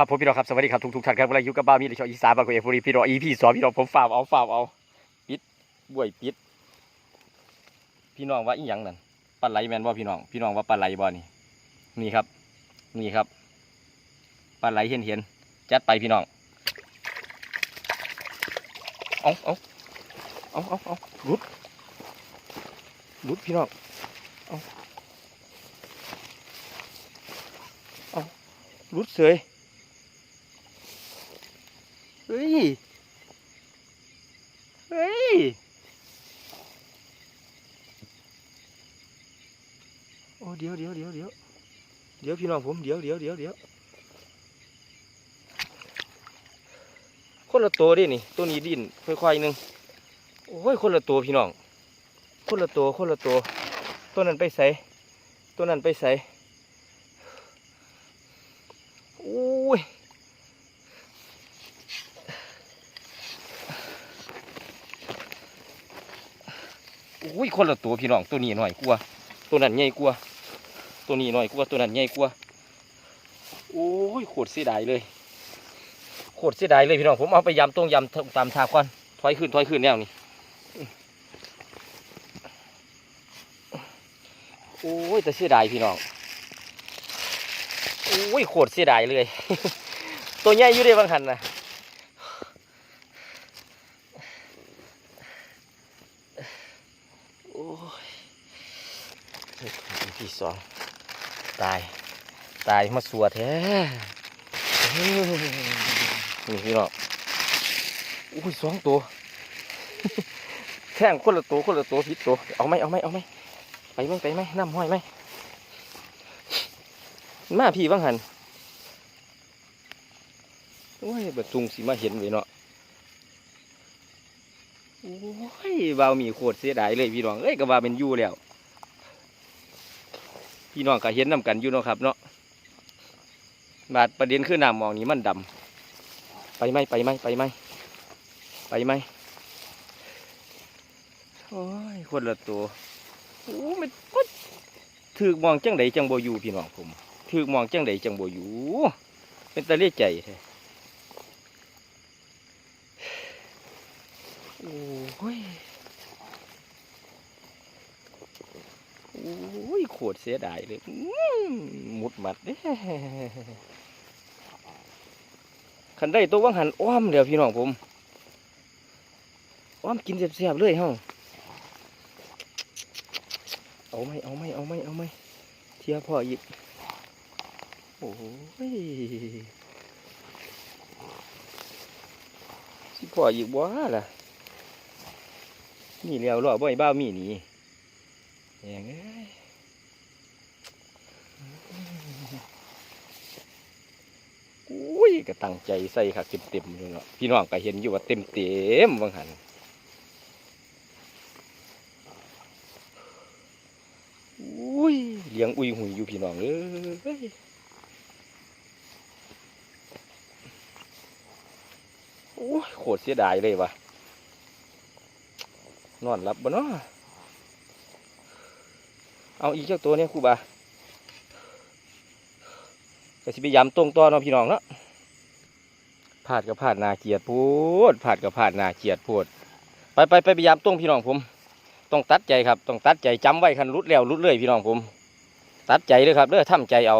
ครับผมพี่น้องครับสวัสดีครับทุกทุกๆท่านครับเวลาอยู่กับบ้านมีในช่องอีสานบางกอกเอฟรีพี่น้องอีพี่สองพี่น้องผมฝากเอาฝากเอาปิดบวยปิด พี่น้องว่าอีหยังนั่นปลาไหลแมนบ่พี่น้อง พี่น้องว่าปลาไหลบ่นี่นี่ครับนี่ครับปลาไหลเห็นเห็นจัดไปพี่น้องเอาเอาเอาเอาเอาหลุดหลุดพี่น้องเอาเอาหลุดเสย เฮ้ย โอ้เดี๋ยวเดี๋ยวเดี๋ยวเดี๋ยวเดี๋ยวพี่น้องผมเดี๋ยวเดี๋ยวเดี๋ยวเดี๋ยวคนละตัวดินี่ตัวนี้ดินค่อยๆหนึงโอ้ยคนละตัวพี่น้อง คนละตัวคนละตัว ตัวนั้นไปใส่ตัวนั้นไปใส่โอ้ยโอ้ยคนละตัวพี่น้องตัวนี้หน่อยกลัวตัวนั้นใหญ่กว่าตัวนี้หน้อยกว่าตัวนั้นใหญ่กว่าโอ้ยโคตรเสียดายเลยโคตรเสียดายเลยพี่น้องผมเอาไปยำต้งยำตามทาก่อนถอยขึ้นถอยขึ้นแนวนี้โอ้ยแต่เสียดายพี่น้องโอ้ยโคตรเสียดายเลย ตัวใหญ่อยู่เด้บางหันนะโอ้ย ที่ สองตาย ตายมาสัวแท้นี่พี่น้องอุ้ยสองตัวแท่งคนละตัวคนละตัวผิดตัวเอาไหมเอาไหมเอาไหมไปไหมไปไหมน้ำห้อยไหมมาพี่บ้างหันโอ้ยบัดจุงสิมาเห็นไว้เนาะโอ้ยบ่าวมีโคตรเสียดายเลยพี่น้องเอ้ยก็ว่าเป็นยู่แล้ว พี่น้องก็เห็นนำกันอยู่เนาะครับ เนาะบาดประเด็นคือน้ำมองนี้มันดำไปไหมไปไหมไปไหมไปไหมโอ้ยคนละตัวโอ้มันก็ถือมองจังไดจังโบอยู่พี่น้องผมถือมองจังไดจังโบอยู่เป็นตะเลียใจแท้โอ้ย โอ้ ยโคตรเสียดายเลยหมุดหมัดเด้ขันได้ตัววังหันอ้อมเดี๋ยวพี่น้องผม อ้อมกินเสียบๆเลยเฮาเอาไหมเอาไหมเอาไหมเอาไหมเทียพ่ออีกโอ้ยสิพ่ออีกว้าล่ะ นี่แล้วรอบ่อยบ้ามีหนี่แหงเอ้ย อุ้ยก็ตั้งใจใส่ค่ะเต็มเต็มๆเลยเนาะพี่น้องก็เห็นอยู่ว่าเต็มเต็มบางหันอุ้ยเลี้ยงอุ้ยหุยอยู่พี่น้องเอ้ยโอ้ยโคตรเสียดายเลยวะนอนหลับบ่เนาะเอาอีกเจ้าตัวเนี้ครูบา ก็สิไปยำตรงต่อเนาะพี่น้องเนาะผาดกับผาดนาเกียดพูดผาดกับผาดนาเกียดพูด ไปไปไปไปยำตรงพี่น้องผม ต้องตัดใจครับ ต้องตัดใจจำไว้คันรุดแล้วรุดเลยพี่น้องผม ตัดใจเลยครับเด้อทำใจเอา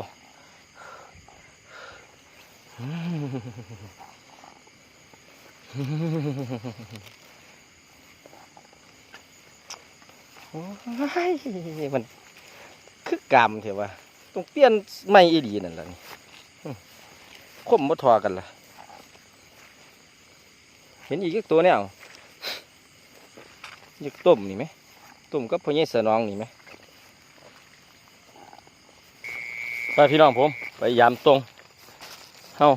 โอ้ยมันคือกรรมเถอะวะต้องเปลี่ยนไม่อีดีนั่นแหละนี่ คมมาทอกันล่ะ เห็นอีกตัวเนี่ยอยากต้มนี่ไหมต้มกับพ่อใหญ่สนองนี่ไหมไปพี่น้องผม ไปยามตรงเฮา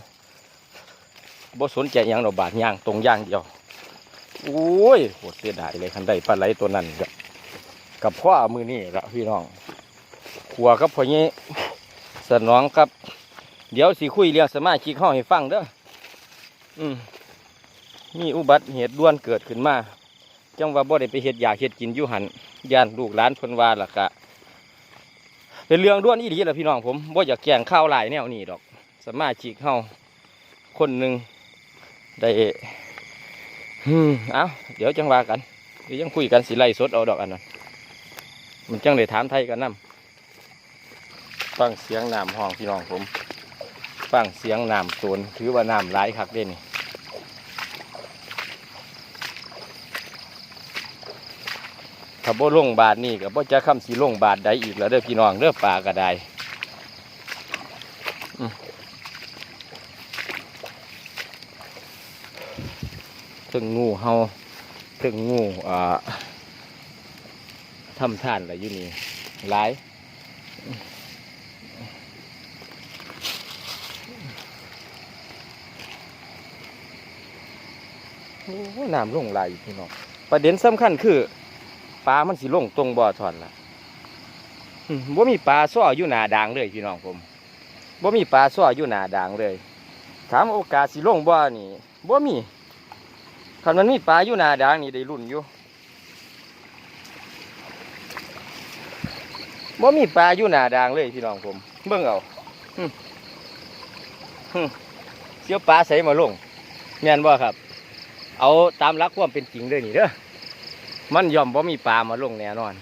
บ่สนใจยังดอกบาทย่างตรงย่างเดียวโอ้ยโหดเสียดายเลยคันได้ปลาไหลตัวนั้นเด้อกับพ่อมือนี่ละพี่น้องขัวกับพ่อนี้สนองครับ เดี๋ยวสิคุยเรื่องสมาชิกห้องให้ฟังเด้ออืมมีอุบัติเหตุด่วนเกิดขึ้นมาจังว่าบ่ได้ไปเฮ็ดอยากเฮ็ดกินยู่หันย่านลูกหลานเพิ่นว่าล่ะกะ เป็นเรื่องด่วนอีหลีล่ะพี่น้องผมบ่อยากแกงข้าวหลายแนวนี้ดอก สมาชิกเฮาคนหนึ่งได้อืมเอาเดี๋ยวจังว่ากันเดี๋ยวยังคุยกันสิไล่สดเอาดอกอันนั้นมันจังได้ถามไทยกันนํฟังเสียงน้ำห้องพี่น้องผม ฟังเสียงน้ำตวนถือว่าน้ำร้ายคักเด่นี่ถ้าบ่ลงบาทนี่ก็บ่จะคำสีลงบาทใดอีกแล้วเด้อพี่น้องเด้อป่าก็ได้อืมถึงงูเฮาถึงงูอ่าทำท่านอะไรอยู่นี่หลาย โอ้ น้ำลงไหลายอยู่พี่น้องประเด็นสำคัญคือปลามันสิลงตรงบ่อทอนล่ะอืมบ่มีปลาซ้ออยู่หนาด่างเลยพี่น้องผมบ่ามีปลาซ้ออยู่หนาด่างเลย ถามโอกาสสิลงบ่อนี่บ่ามีคันมันมีปลาอยู่หนาด่างนี่ได้รุ่นอยู่บ่ามีปลาอยู่หนาด่างเลยพี่น้องผมเบิ่งเอาอืมอืมเสียวปลาใส่มาลงแม่นบ่ครับ เอาตามหลักความเป็นจริงเลยนี่เด้อมันยอมบ่มีปลามาลงแน่นอน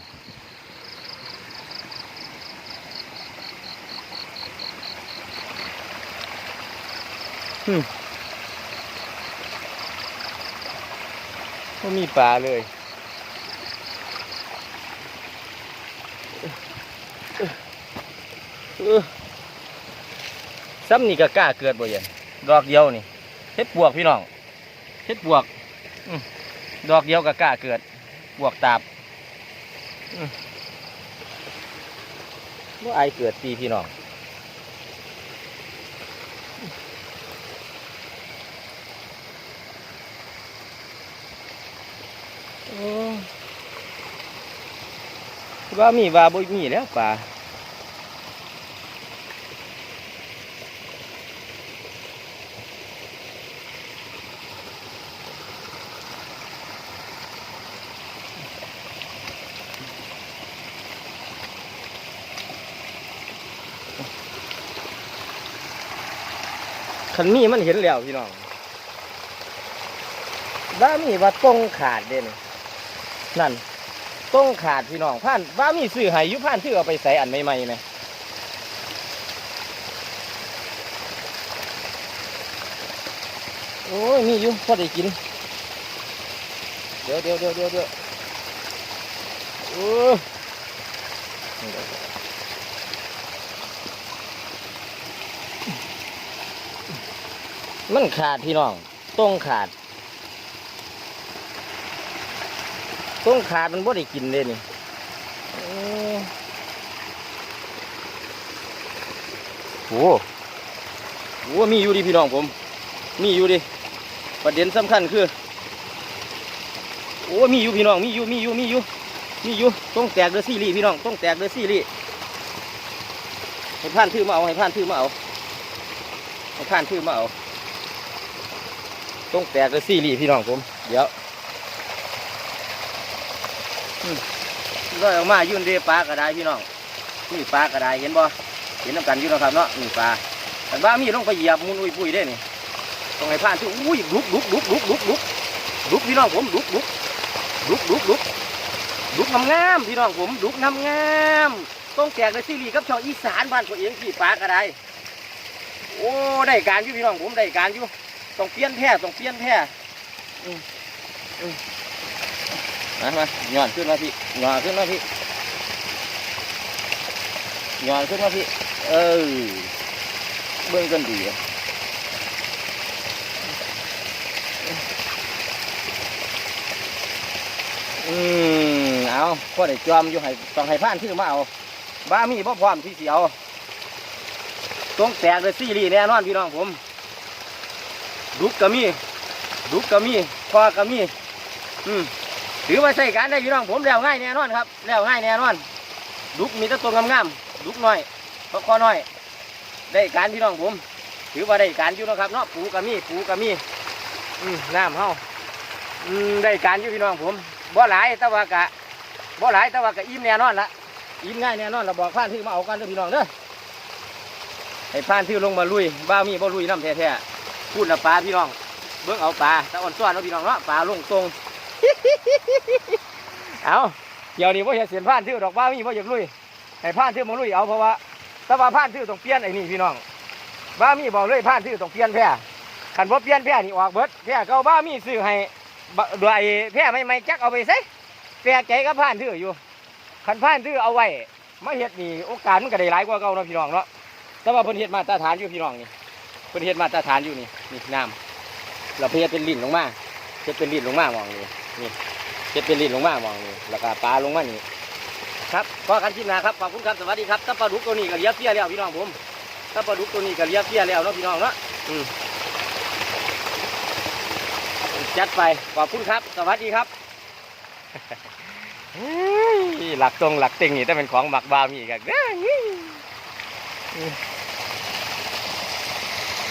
ฮึมบ่มีปลาเลยซ้ำนี่ก็กล้าเกิดบ่เย็นดอกเดียวนี่เฮ็ดปวกพี่น้อง เฮ็ดบวกดอกเดียวก็กล้าเกิด บวกตาบอืมว่าไอเกิดตีพี่น้องว่ามีว่าบ่มีแล้วป่าันมีมันเห็นแล้วพี่น้องว่ามีว่าต้องขาดเด่นนั่นต้องขาดพี่น้องผ่านว่ามีซื้อให้ยุผ่านซื้อเอาไปใส่อันใหม่ๆไหมโอ้ยมีอยู่พอได้กิน เดี๋ยวเดี๋ยวเดี๋ยวเดี๋ยวเดี๋ยวโอ้ มันขาดพี่น้องต้องขาดต้องขาดมันบ่ได้กินเลยนี่โอ้โหมีอยู่ดิพี่น้องผม มีอยู่ดิประเด็นสำคัญคือโอ้มีอยู่พี่น้องมีอยู่มีอยู่มีอยู่มีอยู่ต้องแตกเดือซี่รี่พี่น้องต้องแตกเดือซี่รี่ให้ผ่านทื่อมาเอาให้ผ่านทื่อมาเอาให้ผ่านทื่อมาเอา ต้องแตกเดือซี่รีพี่น้องผม เดี๋ยวอืมลอยออกมายื่นเดปลากระไดพี่น้องนี่ปลากระไดเห็นบ่เห็นน้ำกันอยู่นะครับเนาะนี่ปลาแต่ว่ามีลงไปเหยียบมุนอุ้ยปุ้ยได้นี่ต้องให้ผ่านที่อุ้ยลุกลุกลุกลุกลุกลุกลุกพี่น้องผมลุกลุกลุกลุกลุกลุกงามงามพี่น้องผมลุกงามงามต้องแจกในซีรีส์กับชาวอีสานบ้านตัวเองที่ปลากระไดโอ้ได้การอยู่พี่น้องผมได้การอยู่ ต้องเปลี่ยนแพร่ต้องเปลี่ยนแพร่มามาหย่อนขึ้นมาพี่หย่อนขึ้นมาพี่หย่อนขึ้นมาพี่ เออ เบื้องต้นดีเลยอืมเอาพอได้จอมอยู่ให้ต้องให้ผ่านชื่อมาเอาบ้ามีบ่พร้อมที่เสียวต้องแตกเลยซี่รีแน่นอนพี่น้องผม ดุกก็มีดุกก็มีคอก็มีอืมถือว่าใช้การได้พี่น้องผมแล้วง่ายแน่นอนครับแล้วง่ายแน่นอน ดุกมีแต่ตัวงามๆดุกน้อยคอคอน้อย ได้การพี่น้องผม ถือว่าได้การอยู่นะครับเนาะปูก็มีปูก็มีอืมน้ำเฮาอืมได้การอยู่พี่น้องผมบ่หลายแต่ว่ากะบ่หลายแต่ว่ากะอิ่มแน่นอนละอิ่มง่ายแน่นอนเราบอกผ่านที่มาเอากันเด้อพี่น้องเด้อให้ผ่านที่ลงมาลุยบ้ามีบ่ลุยน้ำแท้ๆ พูดนะปลาพี่น้อง เบิ่งเอาปลาตะอ่อนซ้อนเอาพี่น้องเนาะปลาลงตรง เอาเดี๋ยวนี้ว่าเห็นเสียนผ่านทื่อดอกบ้ามีว่าอยากลุยให้ผ่านทื่อมาลุยเอาเพราะว่าถ้าว่าผ่านทื่อต้องเปลี่ยนไอ้นี่พี่น้องบ้ามีบอกเลยผ่านทื่อต้องเปลี่ยนแพร่ขันว่าเปลี่ยนแพร่นี่ออกเบิดแพร่ก่าบ้ามีซื้อให้บ่ด้วยแพร่ไม่ไม่จักเอาไปใส่แปลกใจก็ผ่านทื่ออยู่ขันผ่านทื่อเอาไว้มาเฮ็ดนี่โอกาสมันก็ได้หลายกว่าเก่าเนาะพี่น้องเนาะแต่ว่าเพิ่นเฮ็ดมาตรฐานอยู่พี่น้องนี่ เพิ่นเฮ็ดมาตรฐานอยู่นี่นี่น้ำเราเพิ่นเฮ็ดเป็นลิ้นลงมาเฮ็ดเป็นลิ้นลงมามองนี่นี่เจ็ดเป็นลิ้นลงมามองนี่แล้วก็ปลาลงมานี่ครับพอกันคลิปหน้าครับขอบคุณครับสวัสดีครับถ้าปลาดุกตัวนี้ก็เลี้ยเฟี้ยแล้วพี่น้องผมถ้าปลาดุกตัวนี้ก็เลี้ยเฟี้ยแล้วเนาะพี่น้องเนาะอืมจัดไปขอบคุณครับ สวัสดีครับหลักตรงหลักต็งนี่ถ้าเป็นของหมักบามีกันเด้อ